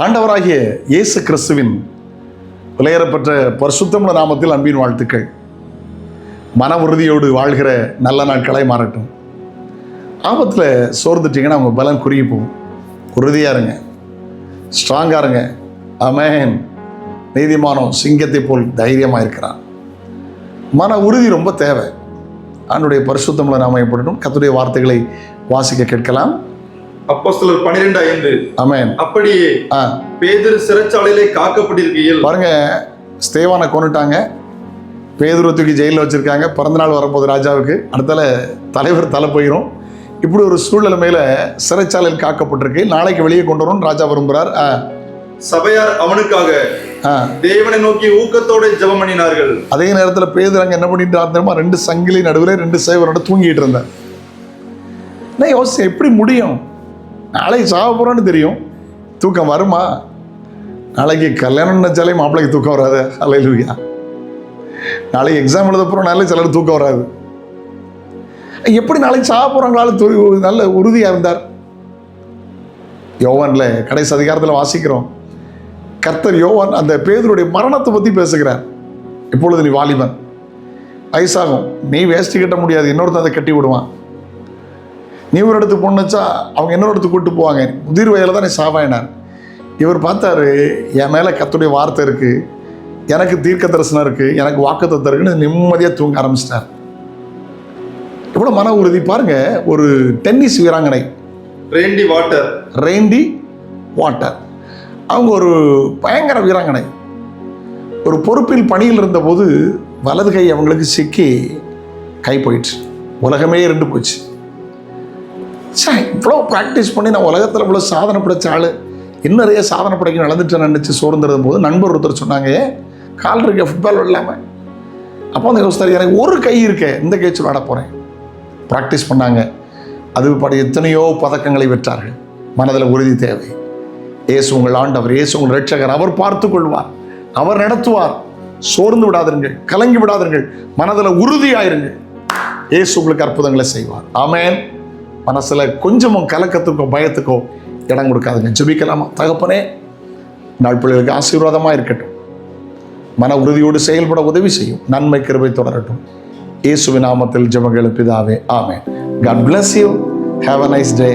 ஆண்டவராகிய இயேசு கிறிஸ்துவின் விலையேறப்பட்ட பரிசுத்தமுள்ள நாமத்தில் அன்பின் வாழ்த்துக்கள். மன உறுதியோடு வாழ்கிற நல்ல நாட்களை மாறட்டும். ஆபத்தில் சோர்ந்துட்டீங்கன்னா அவங்க பலம் குறுகி போகும். உறுதியாக இருங்க. ஸ்ட்ராங்காக இருங்க. அமேன் நீதிமானம் சிங்கத்தை போல் தைரியமாக இருக்கிறான் மன உறுதி ரொம்ப தேவை. ஆண்டுடைய பரிசுத்தமுள்ள நாமயப்படணும் கத்துடைய வார்த்தைகளை வாசிக்க கேட்கலாம். அப்போஸ்தலர் பன்னிரெண்டு ஐந்து. அமேன் அப்படியே பேதுரு சிறைச்சாலையிலே காக்கப்பட்டிருக்கையில் பாருங்க ஸ்தேவானை கொண்டுட்டாங்க பேதுருவத்துக்கு ஜெயிலில் வச்சுருக்காங்க. பிறந்தநாள் வரப்போகுது ராஜாவுக்கு. அடுத்தால தலைவர் தலை போயிடும் இப்படி ஒரு சூழ்நிலைமையில சிறைச்சாலையில் காக்கப்பட்டிருக்கு. நாளைக்கு வெளியே கொண்டு வரணும்னு ராஜா விரும்புகிறார் சபையார் அவனுக்காக தேவனை நோக்கி ஊக்கத்தோட ஜெபம் பண்ணினார்கள். அதே நேரத்தில் பேதர் அங்கே என்ன பண்ணிட்டு தெரியுமா? ரெண்டு சங்கிலி நடுவில் ரெண்டு சேவரோட தூங்கிட்டு இருந்தேன் நான் யோசிச்சேன் எப்படி முடியும்? நாளைக்கு சாக போகிறோன்னு தெரியும். தூக்கம் வருமா? நாளைக்கு கல்யாணம் நினைச்சாலே மாப்பிள்ளைக்கு தூக்கம் வராது. அலையிலுயா நாளைக்கு எக்ஸாம் எழுத போகிறோம்னாலே சிலர் தூக்கம் வராது. எப்படி நாளைக்கு சாக போகிறாங்களால நல்ல உறுதியாக இருந்தார். யோவான்ல கடைசி அதிகாரத்தில் வாசிக்கிறோம். கர்த்தர் யோவான் அந்த பேதருடைய மரணத்தை பற்றி பேசுகிறார். இப்பொழுது நீ வாலிபன். வயசாகும். நீ வேஷ்டி கட்ட முடியாது. இன்னொருத்தன் அதை கட்டி விடுவான். நீ ஒரு இடத்துக்கு பொண்ணுச்சா அவங்க இன்னொரு இடத்துக்கு கூட்டு போவாங்க. முதிர் வயதில் தான் நீ சாவாயினார். இவர் பார்த்தாரு என் மேலே கத்துடைய வார்த்தை இருக்குது எனக்கு தீர்க்க தரிசனம் இருக்குது எனக்கு வாக்குத்தத்தம் இருக்குன்னு நிம்மதியாக தூங்க ஆரம்பிச்சிட்டார். எவ்வளோ மன உறுதி. பாருங்க ஒரு டென்னிஸ் வீராங்கனை. ரேண்டி வாட்டர் ரெய்ன்டி வாட்டர் அவங்க ஒரு பயங்கர வீராங்கனை. ஒரு பொறுப்பில் பணியில் இருந்தபோது வலது கை அவங்களுக்கு சிக்கி கை போயிடுச்சு. உலகமே இருந்து போச்சு. சார் இவ்வளோ ப்ராக்டிஸ் பண்ணி நான் உலகத்தில் இவ்வளோ சாதனை படைச்ச ஆள். இன்னும் நிறைய சாதனை படைக்க நடந்துட்டு நினச்சி சோர்ந்துருந்த போது நண்பர் ஒருத்தர் சொன்னாங்க கால் இருக்க ஃபுட்பால் விடலாமல் அப்போ அந்த யோசித்தார் எனக்கு ஒரு கை இருக்கே இந்த கேச்சு விளாட போகிறேன் ப்ராக்டிஸ் பண்ணாங்க. அது படி எத்தனையோ பதக்கங்களை வெற்றார்கள் மனதில் உறுதி தேவை. இயேசு உங்கள் ஆண்டவர் இயேசு உங்கள் ரட்சகர் அவர் பார்த்து கொள்வார். அவர் நடத்துவார். சோர்ந்து விடாதீர்கள் கலங்கி விடாதீர்கள் மனதில் உறுதியாயிருங்கள். இயேசு உங்களுக்கு அற்புதங்களை செய்வார். ஆமேன். மனசில் கொஞ்சமும் கலக்கத்துக்கோ பயத்துக்கோ இடம் கொடுக்காதுங்க. ஜபிக்கலாமா? தகப்பனே நாள் பிள்ளைகளுக்கு ஆசீர்வாதமாக இருக்கட்டும். மன உறுதியோடு செயல்பட உதவி செய்யும். நன்மை கிருபை தொடரட்டும். இயேசுவின் நாமத்தில் ஜெபங்கள் பிதாவே ஆமே God bless you have a nice day